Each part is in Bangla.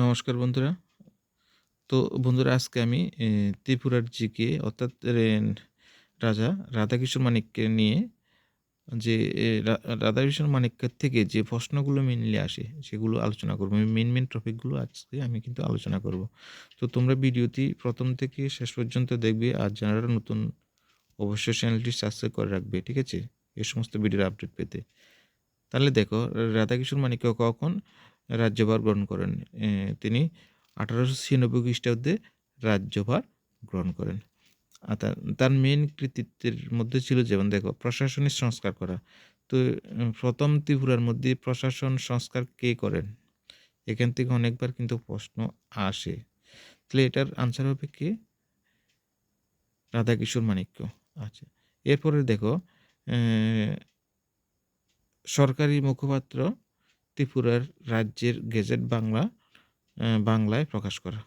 নমস্কার বন্ধুরা। তো বন্ধুরা, আজকে আমি ত্রিপুরার জিকে, অর্থাৎ রাজা রাধাকিশোর মানিককে নিয়ে যে রাধাকিশোর মানিক্যের থেকে যে প্রশ্নগুলো মেনলি আসে, সেগুলো আলোচনা করব মেন মেইন টপিকগুলো আজকে আমি কিন্তু আলোচনা করব। তো তোমরা ভিডিওটি প্রথম থেকে শেষ পর্যন্ত দেখবে। আর যারা নতুন, অবশ্যই চ্যানেলটি সাবস্ক্রাইব করে রাখবে। ঠিক আছে? এই সমস্ত ভিডিওর আপডেট পেতে। তাহলে দেখো, রাধাকিশোর মানিক্য কখন রাজ্যভার গ্রহণ করেন? তিনি আঠারোশো ছিয়ানব্বই খ্রিস্টাব্দে রাজ্যভার গ্রহণ করেন। আর তার মেইন কৃতিত্বের মধ্যে ছিল যেমন দেখো প্রশাসনিক সংস্কার করা। তো প্রথম ত্রিপুরার মধ্যে প্রশাসন সংস্কার কে করেন? এখান থেকে অনেকবার কিন্তু প্রশ্ন আসে। তাহলে এটার আনসার হবে কে? রাধাকিশোর মানিক্য। আচ্ছা। এরপরে দেখো সরকারি মুখপাত্র ত্রিপুরার রাজ্যের গেজেট বাংলা বাংলায় প্রকাশ করা।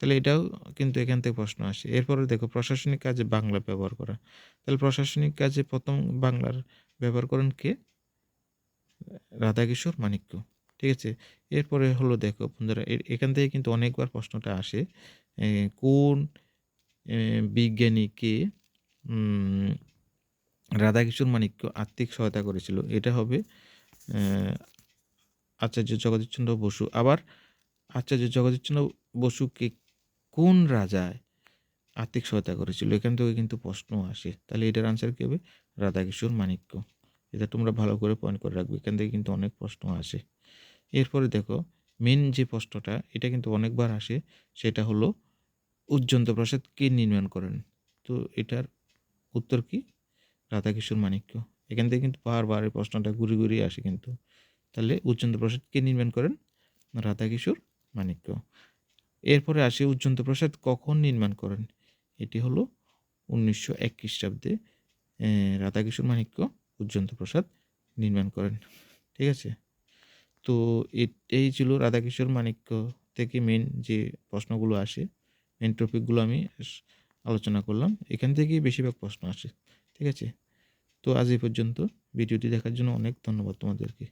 তাহলে এটাও কিন্তু এখান থেকে প্রশ্ন আসে। এরপরে দেখো, প্রশাসনিক কাজে বাংলা ব্যবহার করা। তাহলে প্রশাসনিক কাজে প্রথম বাংলার ব্যবহার করেন কে? রাধাকিশোর মানিক্য। ঠিক আছে? এরপরে হলো দেখো, বন্ধুরা এখান থেকে কিন্তু অনেকবার প্রশ্নটা আসে। কোন বিজ্ঞানীকে রাধাকিশোর মানিক্য আর্থিক সহায়তা করেছিল? এটা হবে আচার্য জগদীশচন্দ্র বসু। আবার আচার্য জগদীশচন্দ্র বসুকে কোন রাজায় আর্থিক সহায়তা করেছিল? এখান থেকে কিন্তু প্রশ্ন আসে। তাহলে এটার আনসার কি হবে? রাধাকিশোর মানিক্য। এটা তোমরা ভালো করে পয়েন্ট করে রাখবে। এখান থেকে কিন্তু অনেক প্রশ্ন আসে। এরপরে দেখো মেন যে প্রশ্নটা এটা কিন্তু অনেকবার আসে সেটা হলো উজ্জন্ত প্রাসাদ কে নির্মাণ করেন? তো এটার উত্তর কি? রাধাকিশোর মানিক্য। এখান থেকে কিন্তু বারবার এই প্রশ্নটা ঘুরে, ঘুরিয়ে আসে কিন্তু। তাহলে উজ্জন্ত প্রাসাদ কে নির্মাণ করেন? রাধাকিশোর মানিক্য। এরপরে আসে উজ্জন্ত প্রাসাদ কখন নির্মাণ করেন? এটি হলো ১৯০১ খ্রিস্টাব্দে এ রাধাকিশোর মানিক্য উজ্জন্ত প্রাসাদ নির্মাণ করেন। ঠিক আছে? তো এই ছিল রাধাকিশোর মানিক্য থেকে মেন যে প্রশ্নগুলো আসে, মেন টপিকগুলো আমি আলোচনা করলাম। এখান থেকেই বেশিরভাগ প্রশ্ন আসে। ঠিক আছে? তো আজ এই পর্যন্ত। ভিডিওটি দেখার জন্য অনেক ধন্যবাদ তোমাদেরকে।